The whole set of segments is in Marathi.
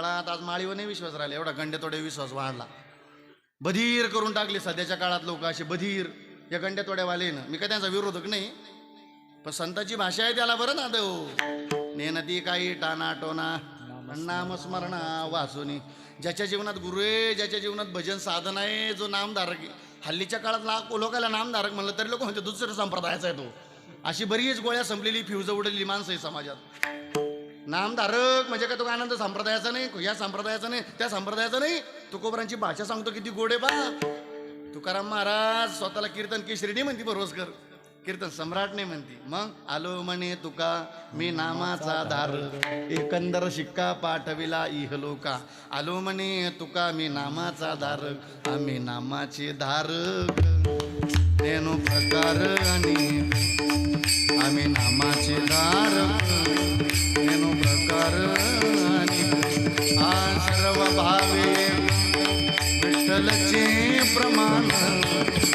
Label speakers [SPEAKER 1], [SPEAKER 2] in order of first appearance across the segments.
[SPEAKER 1] काळात आज माळीवर नाही विश्वास राहिला एवढा गंड्यातोडे विश्वास वाढला. बधीर करून टाकले सध्याच्या काळात लोक असे बधीर या गंड्यातोड्यावाले ना मी काय त्यांचा विरोधक नाही पण संताची भाषा आहे त्याला बरं ना देव नेनती काही टाना टोना नामस्मरणा वासुनी ज्याच्या जीवनात गुरु आहे ज्याच्या जीवनात भजन साधन आहे जो नामधारक हल्लीच्या काळात लाख नामधारक म्हणलं तरी लोक म्हणजे दुसऱ्या संप्रदायाचा आहे तो. अशी बरीच गोळ्या संपलेली फ्यूज उडलेली माणसं आहे समाजात. नामधारक म्हणजे काय तो आनंद संप्रदायाचा नाही या संप्रदायाचा नाही त्या संप्रदायाचा नाही. तुकोबरांची भाषा सांगतो किती गोडे बा. तुकाराम महाराज स्वतःला कीर्तन केशरी नाही म्हणती बरोबर कीर्तन सम्राट नाही म्हणती. मग आलो म्हणे तुका मी नामाचा धार. एकंदर शिक्का पाठविला इहलोका आलो म्हणे तुका मी नामाचा धारक आम्ही नामाचे धारक. नेनो प्रकार आणि आम्ही नामाचे धारक नेनो प्रकार आणि आ सर्व भावे विठ्ठलचे प्रमाण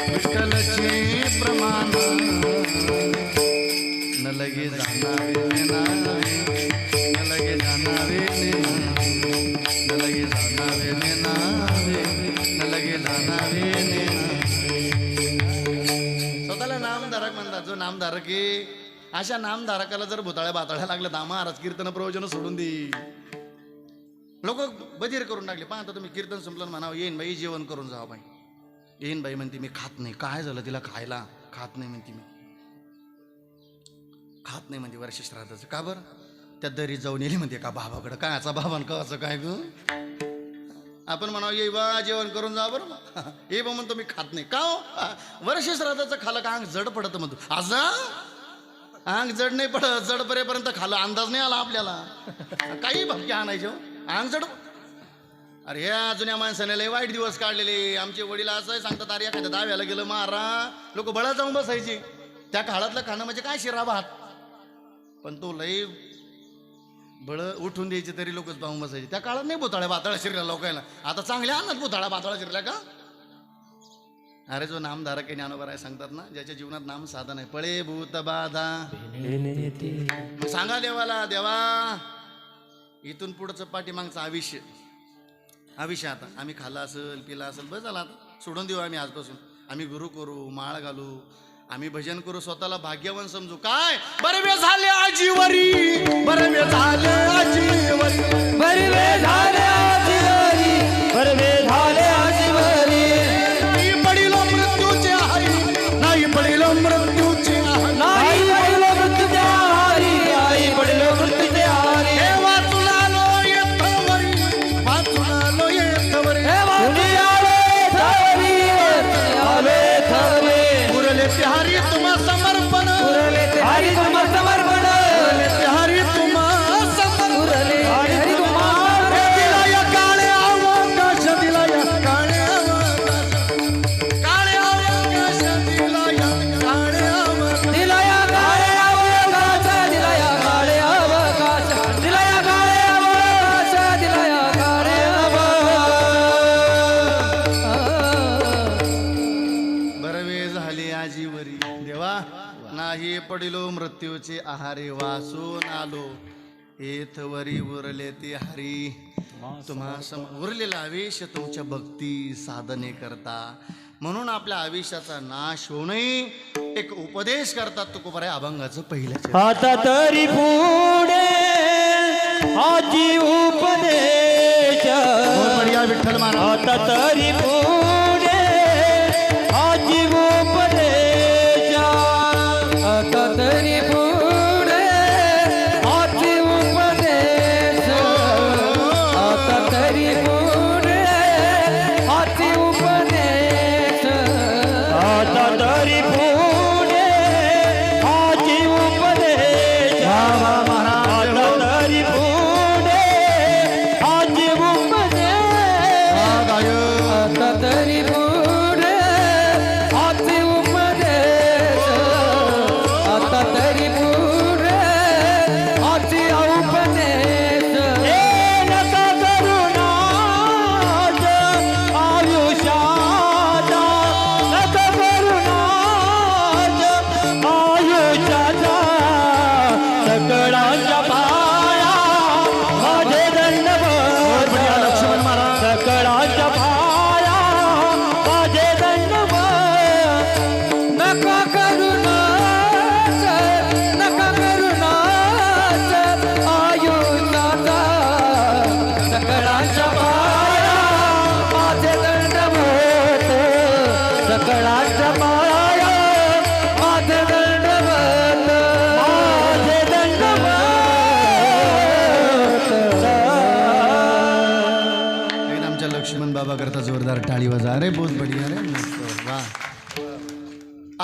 [SPEAKER 1] विठ्ठलचे प्रमाण न लगे जाणारे नेनावे न लगे जाणारे नेनावे न लगे जाणारे नेनावे न लगे जाणारे नेनावे नामधारक. आहे अशा नामधारकाला जर भुताळ्या बाताळ्या लागल्या तर महाराज कीर्तन प्रवचन सोडून दे. लोक बधीर करून टाकले. पाहता तुम्ही कीर्तन संपलं म्हणावं येईन बाई जेवण करून जावं बाई. येईन बाई म्हणते मी खात नाही. काय झालं तिला खायला? खात नाही म्हणते मी. खात नाही म्हणते वर्ष श्राद्धाचं. का बरं? त्या दरीत जाऊन येली म्हणते का बाबाकडं? कायचा बाबा कवाचं काय ग? आपण म्हणावं ये बा जेवण करून जा बरं हे ये बा म्हणतो मी खात नाही. का हो? वर्ष श्राद्धाचं खालं का अंग जड पडत म्हणतो आज अंग जड नाही पडत जड परेपर्यंत खालं अंदाज नाही आला आपल्याला. काही भक्ती आणायचे हो. अंग जड. अरे ह्या जुन्या माणसाने लय वाईट दिवस काढलेले. आमचे वडील असं सांगतात अरे एखाद्या दाव्याला गेलं मारा. लोक बळा जाऊन बसायचे. त्या काळातलं खाणं म्हणजे काय? शिरा भात. पण तो लय बळ उठून द्यायचे तरी लोकच पाहून बसायचे. त्या काळात नाही भुताळ्या बाताळा शिरल्या लोकांना आता चांगल्या आणत भुताळा बाताळा शिरल्या का? अरे जो नामधारक आहे ज्ञानोबर आहे सांगतात ना ज्याच्या जीवनात नाम साधन आहे. पळे भूत बाधा. मग सांगा देवाला देवा इथून पुढचं पाठीमागचं आयुष्य. आयुष्य आता. आम्ही खाल्ला असेल पिला असेल बस झाला आता. सोडून देऊ आम्ही आजपासून. आम्ही गुरु करू माळ घालू आम्ही भजन करू स्वतःला भाग्यवान समजू. काय?
[SPEAKER 2] बरवे झाले आजीवरी बरवे झाले आजीवरी.
[SPEAKER 1] बरवे झाले मृत्यूचे आहारे वासून आलो. येथवरी उरले ते हरी. तुम्हा सम उरलेला आवेश तुमच्या भक्ती साधने करता. म्हणून आपल्या आयुष्याचा नाश होऊ नये एक उपदेश करतात तो बऱ्या अभंगाचं पहिल्याच
[SPEAKER 2] आता तरी पुढे आजी उपदेश.
[SPEAKER 1] बढिया विठ्ठल महाराज
[SPEAKER 2] आता तरी पुढे
[SPEAKER 1] जोरदार टाळी वाजा अरे बहुत बढिया रे मस्त. वा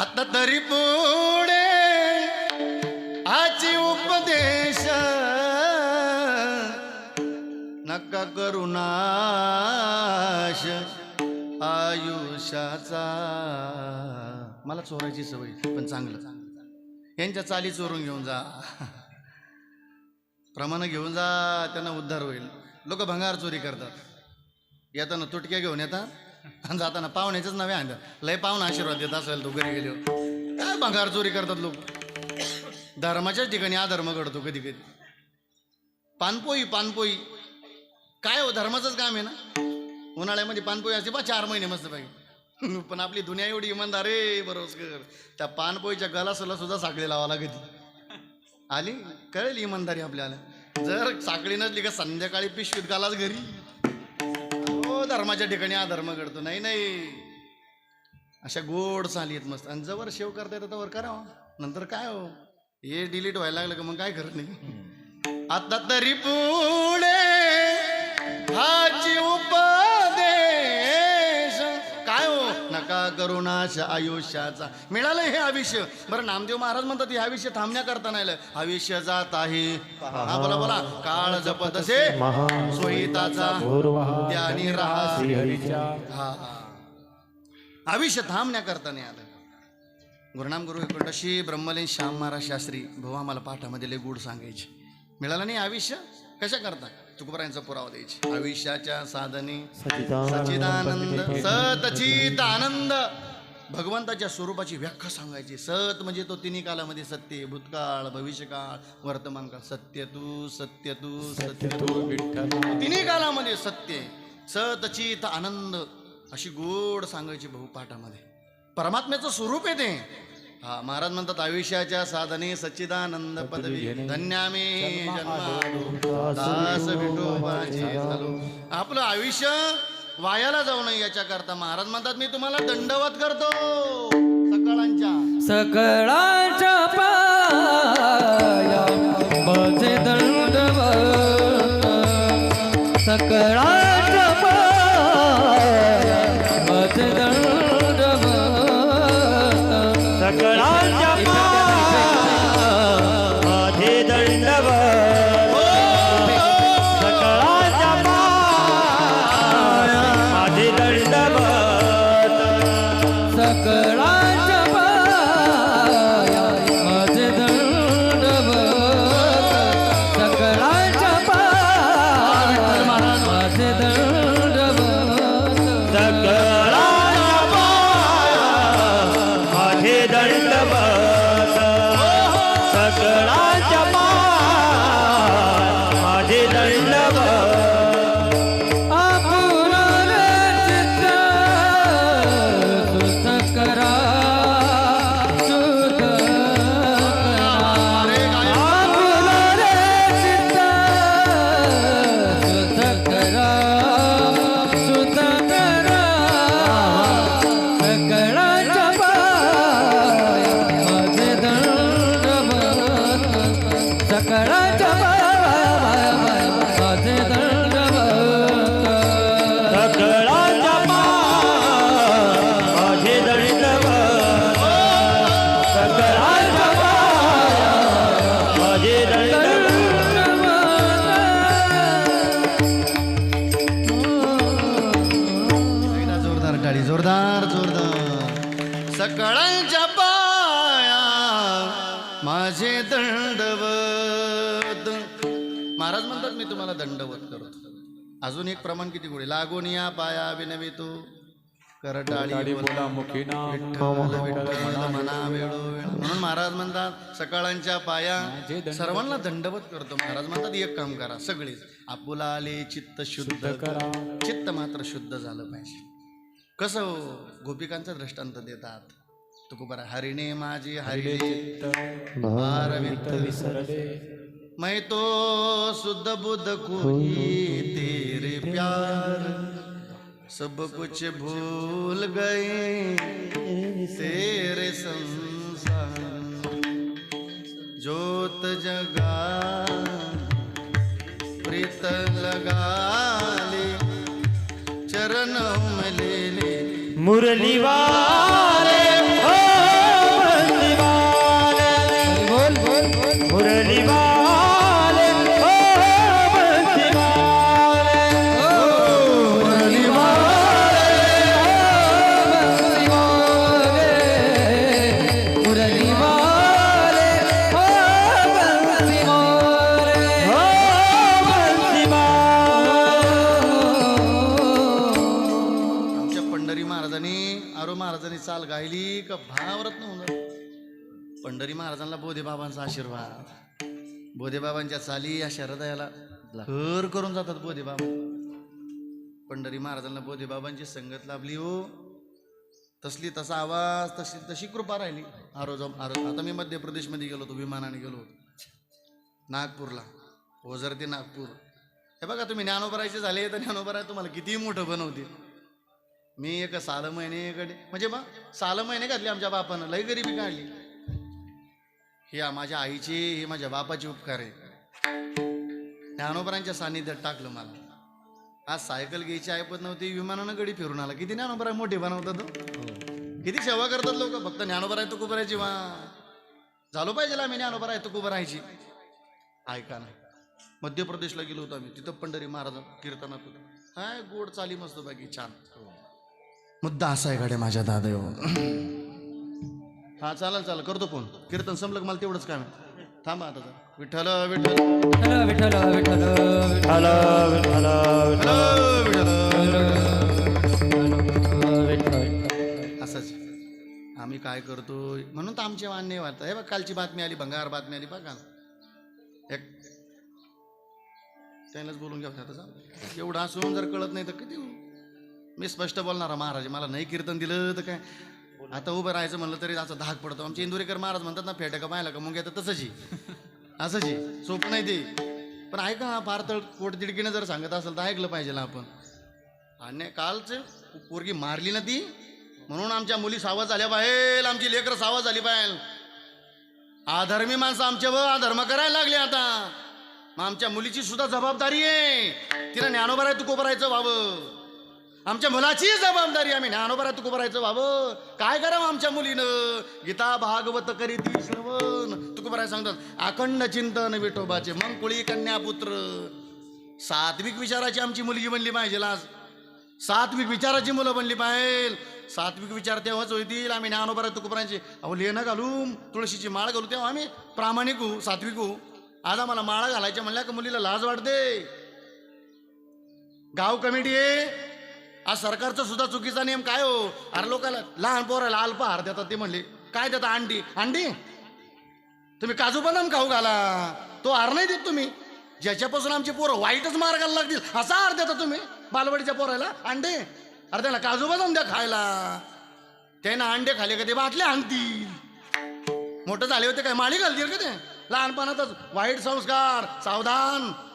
[SPEAKER 1] आता तरी पुढे आजी उपदेश नका करुणाश आयुष्याचा. मला चोरायची सवय पण चांगलं. यांच्या चाली चोरून घेऊन जा. प्रमाण घेऊन जा त्यांना उद्धार होईल. लोक भंगार चोरी करतात. येताना तुटक्या घेऊन येतात आणि जाताना पाहुण्याचेच नव्हे आणतात. लय पाहुणा आशीर्वाद देत असेल तू घरी गेलो काय भंगार चोरी करतात लोक. धर्माच्याच ठिकाणी अधर्म घडतो कधी कधी पानपोई पानपोई. काय हो धर्माचंच काम आहे ना? उन्हाळ्यामध्ये पानपोई असते बा चार महिने मस्त पाहिजे पण आपली दुनिया एवढी इमानदार आहे बरोबर. त्या पानपोईच्या गलासला सुद्धा साखळी लावा लागते आली? कळेल इमानदारी आपल्याला. जर साखळी नसली का संध्याकाळी पिशवीत गालाच घरी. हो धर्माच्या ठिकाणी अधर्म घडतो. नाही नाही. अशा गोड चाली आहेत मस्त. आणि जवळ शेव करता येतं तवर करावं नंतर काय हो? हे डिलीट व्हायला लागलं का मग काय करत नाही. आता तरी पुढे हाची उपदेश करुणाश आयुष्याचा. मिळालं हे आयुष्य. बरं नामदेव महाराज म्हणतात हे आयुष्य थांबण्याकरता नाही. आयुष्य जात आहे. हा बोला बोला. काळ जपत असे. सोयीताचा त्यानी राहा हा आयुष्य थांबण्याकरता नाही आलं. गुरुनाम गुरु एकंडशी ब्रह्मलीन श्याम महाराज शास्त्री भाऊ आम्हाला पाठामध्ये लय गुड सांगायचे. मिळालं नाही आयुष्य? कशा करता? तुकोबरायांचा पुरावा द्यायचे. आयुष्याच्या साधने. सचिदानंद सतचित आनंद भगवंताच्या स्वरूपाची व्याख्या सांगायची. सत म्हणजे तो तिन्ही कालामध्ये सत्य. भूतकाळ भविष्यकाळ वर्तमान काळ सत्य तू सत्य तू. सत्य तू तिन्ही कालामध्ये सत्य आहे. सतचित आनंद अशी गोड सांगायची भाऊ पाठामध्ये परमात्म्याचं स्वरूप आहे ते. हा महाराज म्हणतात आयुष्याच्या साधने सच्चिदानंद पदवी धन्यामे दास विठोबाचे आपलं आयुष्य वायाला जाऊ नये याच्याकरता महाराज म्हणतात मी तुम्हाला दंडवत करतो. सकाळांच्या.
[SPEAKER 2] सकळांच्या पाया माझे दंडवत.
[SPEAKER 1] अजून एक प्रमाण किती गोडी लागून या पाया विनवितो. करटाळी बोला म्हणून महाराज म्हणतात सकाळांच्या पाया सर्वांना दंडवत करतो महाराज. म्हणतात एक काम करा सगळेच आपुला आले चित्त शुद्ध करा. चित्त मात्र शुद्ध झालं पाहिजे. कसं हो? गोपिकांचा दृष्टांत देतात. तुकोबरा हरिणे माझे हरिणे विसरले. मैं तो शुद्ध बुद्ध कोई तेरे प्यार, सब कुछ भूल गए तेरे संसार। जोत जगा, प्रीत लगा ले, चरणों में ले ले।
[SPEAKER 3] मुरली
[SPEAKER 1] बोधेबाबांचा आशीर्वाद. बोधेबाबांच्या चाली या शरदयाला घर करून जातात बोधेबाबा पंढरी महाराजांना बोधेबाबांची संगत लाभली हो. तसली तसा आवाज तशी तशी कृपा राहिली. आरो जाऊन आरो आता मी मध्य प्रदेशमध्ये गेलो होतो विमानाने गेलो होतो. नागपूरला. ओझर ते नागपूर. हे बघा तुम्ही ज्ञानोबरायचे झाले तर ज्ञानोबराय तुम्हाला किती मोठं बनवतील. मी एक साल महिने म्हणजे मग साल महिने घातले आमच्या बापानं. लई गरिबी काढली. ही माझ्या आईची ही माझ्या बापाची उपकार आहे. ज्ञानोबरांच्या सान्निध्यात टाकलं मला. आज सायकल घ्यायची ऐपत नव्हती विमानानं गडी फिरून आला. किती ज्ञानोबरा मोठे बनवतात हो? किती सेवा करतात लोक. फक्त ज्ञानोबराय तुक कुबरायची वा. झालो पाहिजे आम्ही ज्ञानोबराय तुक उभं राहायची. ऐका ना. मध्य प्रदेशला गेलो होतो आम्ही. तिथं पंढरी महाराज कीर्तनात होतो. हाय गोड चाली मस्त बाकी छान. मुद्दा असा आहे गाड्या माझ्या दादा हा चालेल चालेल. करतो फोन. कीर्तन संपलं का मला तेवढंच काम आहे. थांबा आता जरा. विठ्ठल विठ्ठल.
[SPEAKER 2] विठ्ठल विठ्ठल विठ्ठल.
[SPEAKER 3] हॅलो,
[SPEAKER 1] विठ्ठल
[SPEAKER 2] विठ्ठल
[SPEAKER 1] असंच. आम्ही काय करतो? म्हणून तर आमचे मान्य वाटतं. हे बघ कालची बातमी आली भंगार बातमी आली बघा. एक त्यालाच बोलून घ्या आता एवढं असून जर कळत नाही तर किती? मी स्पष्ट बोलणारा महाराज. मला नाही कीर्तन दिलं तर काय? आता उभं राहायचं म्हणलं तरी असं धाक पडतो. आमचे इंदुरीकर महाराज म्हणतात ना फेटा का पाहिला का मग येतं तसंच असं असंच आहे. सोपं नाही ते. पण ऐका पारतळ कोट तिडकीनं जर सांगत असेल तर ऐकलं पाहिजे ना आपण. आणि कालच पोरगी मारली ना ती म्हणून आमच्या मुली सावध झाल्या पाहिजे आमची लेकरं सावध झाली पाहिजे आधर्मी माणसं आमच्यावर अधर्म करायला लागले आता. मग आमच्या मुलीची सुद्धा जबाबदारी आहे. तिला ज्ञानोबराय तू कोपरायचं व्हावं. आमच्या मुलाची जबाबदारी आम्ही ज्ञानोबराय तुको भरायचं व्हावं काय करावं आमच्या मुलीनं? गीता भागवत करी ती श्रवण. तुको सांगतात अखंड चिंतन विठोबाचे मग कुळी कन्या पुत्र सात्विक विचाराची आमची मुलगी बनली पाहिजे लाज सात्विक विचाराची मुलं बनली पाहिजे. सात्विक विचार तेव्हाच होतील आम्ही ज्ञानोबरा तुकोबरांची अहो लेणं घालू तुळशीची माळ घालू तेव्हा आम्ही प्रामाणिक होऊ सात्विक होऊ. आज आम्हाला माळा घालायच्या म्हणल्या का मुलीला लाज वाटते? गाव कमिटी आहे. आज सरकारचा सुद्धा चुकीचा नियम काय हो? अरे लोकांना लहान पोराला अल्पाहार देतात ते म्हणले. काय देतात अंडी? अंडी? तुम्ही काजू बदाम खाऊ घाला. तो हार नाही देत तुम्ही. ज्याच्यापासून आमची पोरं वाईटच मार्गाला लागतील असा हार देता तुम्ही. बालवाडीच्या पोराला अंडे. अरे त्याला काजू बदाम द्या खायला. त्यानं अंडे खाले का ते बाटले आणतील. मोठं झाले होते काय? माळी घालतील का ते? लहानपणातच. वाईट संस्कार सावधान.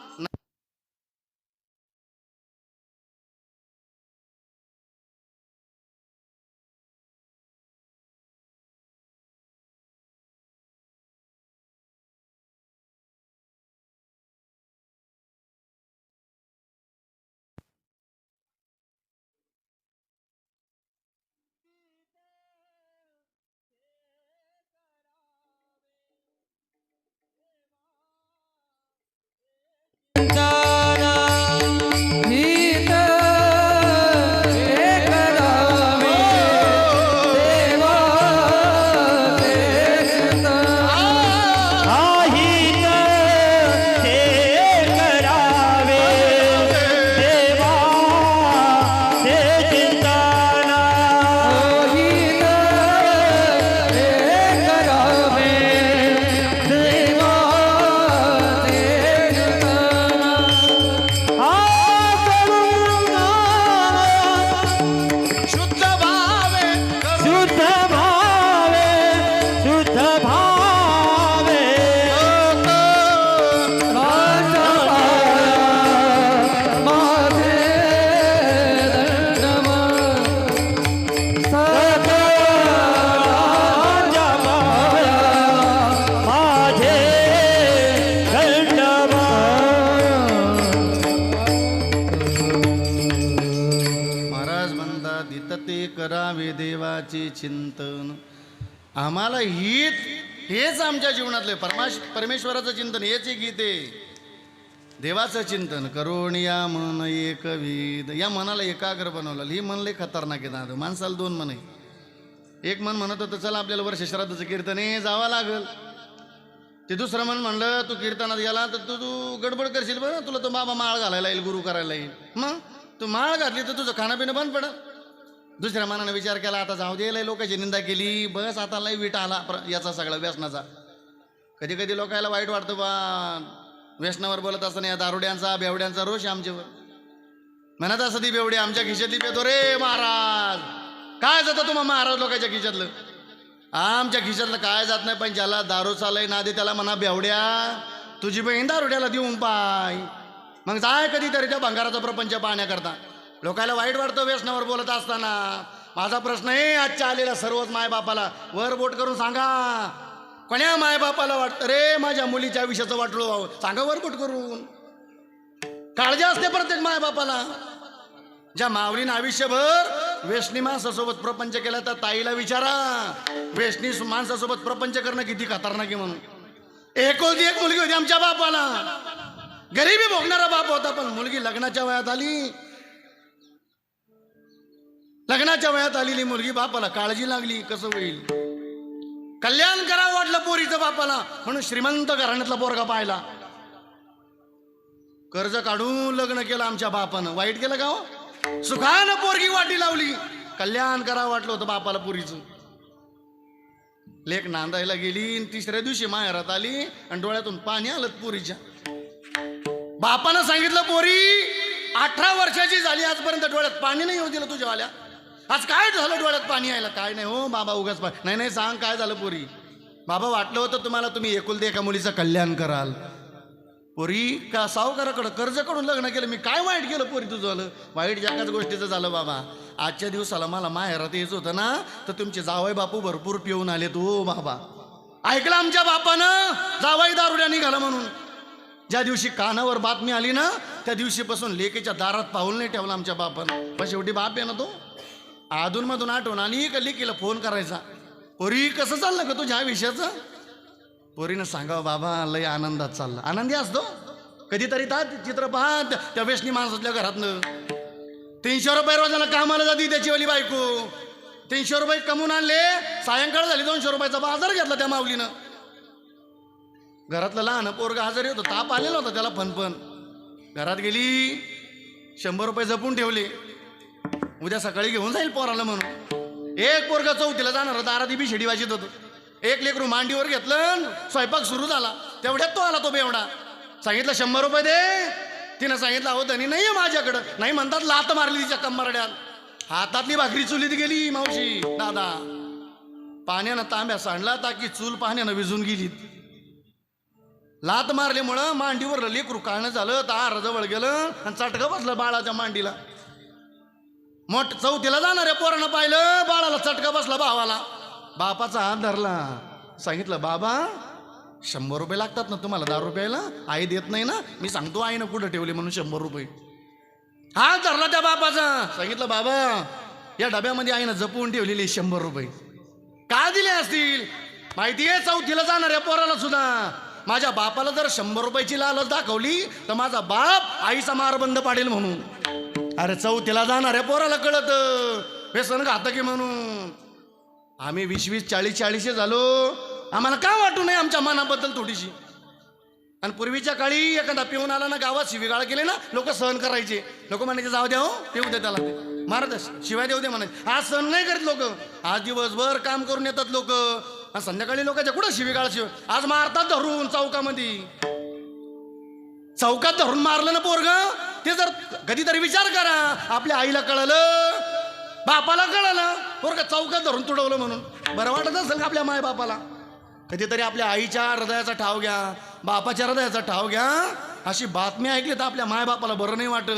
[SPEAKER 1] हेच आमच्या जीवनातलं परमाश परमेश्वराचं चिंतन हेच एक गीत आहे. देवाचं चिंतन करून या मन एक विध या मनाला एकाग्र बनवलं. ही मन लय खतरनाक आहे दादा. माणसाला दोन मन आहे. एक मन म्हणत होतं चला आपल्याला वर्ष श्राद्धाचं कीर्तन आहे जावं लागल. ते दुसरं मन म्हणलं तू कीर्तनात गेला तर तू तू गडबड करशील बरं. तुला तो बाबा माळ घालायला येईल गुरु करायला येईल. मग? तू माळ घातली तर तुझं खाणं पिणं बंद पडत दुसऱ्या मनानं विचार केला आता जाऊ दे लय लोकांची निंदा केली. बस आता लय विटा आला प्र- याचा सगळा व्यसनाचा. कधी कधी लोकायला वाईट वाटतं बा. व्यसनावर बोलत असताना या दारुड्यांचा बेवड्यांचा रोष आमच्यावर. म्हणत असं ती बेवडी आमच्या खिशातली पेतो रे महाराज. काय जातं तुम्हा महाराज लोकांच्या खिशातलं? आमच्या खिशातलं काय जात नाही पण ज्याला दारू चालय ना दे त्याला म्हणा बेवड्या तुझी बहीण दारुड्याला देऊन पाय. मग जाय कधीतरी त्या भंगाराचा प्रपंच पाहण्याकरता. लोकायला वाईट वाटतं व्यसनावर बोलत असताना. माझा प्रश्न आहे आजच्या आलेला सर्वच मायबापाला. वर बोट करून सांगा. कोण्या मायबापाला वाटतं रे माझ्या मुलीच्या विषयाचं वाटलो सांगा वर बोट करून. काळजी असते प्रत्येक मायबापाला. ज्या माऊलीनं आयुष्यभर वेशनी माणसासोबत प्रपंच केला तर ताईला विचारा. वेशनी माणसासोबत प्रपंच करणं किती खतरनाक आहे म्हणून. एकोलती एक मुलगी होती आमच्या बापाला. गरिबी भोगणारा बाप होता पण मुलगी लग्नाच्या वयात आली. लग्नाच्या वयात आलेली मुलगी बापाला काळजी लागली कसं होईल? कल्याण करावं वाटलं पोरीचं बापाला म्हणून श्रीमंत घराण्यातला पोरगा पाहिला. कर्ज काढून लग्न केलं आमच्या बापानं. वाईट केलं का हो? सुखानं पोरगी वाटी लावली. कल्याण करावं वाटलं होतं बापाला पोरीचं. लेख नांदायला गेली तिसऱ्या दिवशी माहेरात आली आणि डोळ्यातून पाणी आलं पोरीच्या. बापानं सांगितलं पोरी अठरा वर्षाची झाली आजपर्यंत डोळ्यात पाणी नाही येऊ दिलं तुझ्यावाल्या. आज काय झालं डोळ्यात पाणी यायला? काय नाही हो बाबा उगाच पाणी. नाही नाही सांग काय झालं पोरी? बाबा वाटलं होतं तुम्हाला तुम्ही एकुलते एका मुलीचं कल्याण कराल. पोरी का सावकाराकडं कर्ज करून लग्न केलं? मी काय वाईट केलं पोरी तुझं? झालं वाईट जगाच गोष्टीचं झालं बाबा. आजच्या दिवसाला मला माहेरात यायचं होतं ना तर तुमचे जावई बापू भरपूर पिऊन आले तो हो, बाबा. ऐकलं आमच्या बापानं? जावाई दारुड्या निघाला म्हणून. ज्या दिवशी कानावर बातमी आली ना त्या दिवशीपासून लेकेच्या दारात पाऊल नाही ठेवला आमच्या बापानं. पण शेवटी बाप आहे ना तो? अधूनमधून आठवण आणि का लेकीला फोन करायचा? पोरी कसं चाललं का तुझ्या विषयाचं पोरीनं सांगावं बाबा लय आनंदात चालला. आनंदी असतो. कधीतरी तात चित्र पाहत त्या- वेशनी माणसातल्या घरातनं. तीनशे रुपये रोजाला कामाला जाती त्याची वाली बायको. तीनशे रुपये कमवून आणले सायंकाळ झाली दोनशे रुपयाचा बाजार घेतला त्या माऊलीनं. घरातलं लहान पोरगा आजारी होतं ताप आलेला होता त्याला फनफन. घरात गेली शंभर रुपये जपून ठेवले. उद्या सकाळी घेऊन जाईल पोराला म्हणून. एक पोरगा चौथीला जाणार होता दारात बी शेडी वाजत होतं. एक लेकरू मांडीवर घेतलं स्वयंपाक सुरू झाला. तेवढ्यात तो आला तो बेवडा. सांगितलं शंभर रुपये दे. तिनं सांगितलं अहो धनी नाही माझ्याकडं. नाही म्हणतात लात मारली तिच्या कंबरड्यात हातातली भाकरी चुलीत गेली मावशी दादा. पाण्यानं तांब्या सांडला ताकी चूल पाण्यानं विजून गेली लात मारल्यामुळं मांडीवर लेकरू काळणं झालं तार जवळ गेलं आणि चटका बसलं बाळाच्या मांडीला. मोठ चौथीला जाणाऱ्या पोरानं पाहिलं बाळाला चटका बसला भावाला. बापाचा हात धरला. सांगितलं बाबा शंभर रुपये लागतात ना तुम्हाला दहा रुपयाला आई देत नाही ना? मी सांगतो आईनं कुठं ठेवले म्हणून शंभर रुपये. हात धरला त्या बापाचा. सांगितलं बाबा या डब्यामध्ये आईनं जपून ठेवलेले शंभर रुपये. का दिले असतील? माहितीये चौथीला जाणाऱ्या पोराला सुद्धा. माझ्या बापाला जर शंभर रुपयाची लालच दाखवली तर माझा बाप आईचा मार बंद पाडेल म्हणून. अरे चौथीला जाणाऱ्या पोराला कळत. व्यसन घातक की म्हणून. आम्ही वीस वीस चाळीस चाळीसशे झालो. आम्हाला का वाटू नये आमच्या मनाबद्दल थोडीशी? आणि पूर्वीच्या काळी एखादा पिऊन आला ना गावात शिवीगाळ केले ना लोक सहन करायचे. लोक म्हणायचे जाऊ द्या हो पिऊ दे त्याला. महाराज शिवाय देऊ दे म्हणायचे. आज सहन नाही करत लोक. आज दिवसभर काम करून येतात लोक. आणि संध्याकाळी लोकांच्या कुठं शिवीगाळ शिव? आज मारतात धरून चौकामध्ये. चौकात धरून मारलं ना पोरग? ते जर कधीतरी विचार करा. आपल्या आईला कळलं बापाला कळलं. पोरग चौकात धरून तुडवलं म्हणून. बरं वाटत असेल का आपल्या माय बापाला? कधीतरी आपल्या आईच्या हृदयाचा ठाव घ्या बापाच्या हृदयाचा ठाव घ्या. अशी बातमी ऐकली तर आपल्या माय बापाला बरं नाही वाटत.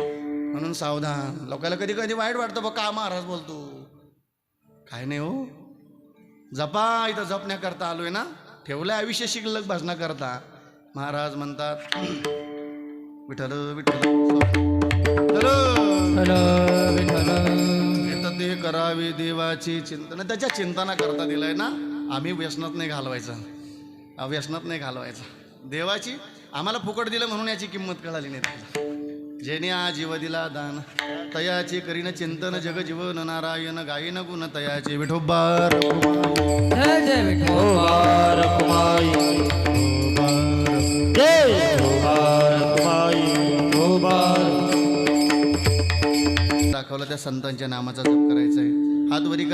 [SPEAKER 1] म्हणून सावधान. लोकांना कधी कधी वाईट वाटतं बघ का महाराज बोलतो. काय नाही हो. जपा इथं जपण्याकरता आलोय ना. ठेवलं आयुष्य शिकलं भजना करता महाराज म्हणतात विठ्ठल येतं ते करावी देवाची चिंतन त्याच्या चिंतना करता दिलंय ना आम्ही व्यसनात नाही घालवायचं. व्यसनात नाही घालवायचं. देवाची आम्हाला फुकट दिलं म्हणून याची किंमत कळाली नाही त्याला. जेने आ जीव दिला दान तयाची करीन चिंतन जग जीवन नारायण गायन गुण तयाचे. विठोबार
[SPEAKER 2] जय.
[SPEAKER 3] मुबारक
[SPEAKER 1] त्या संतांच्या नामाचा जप करायचा आहे हात वरी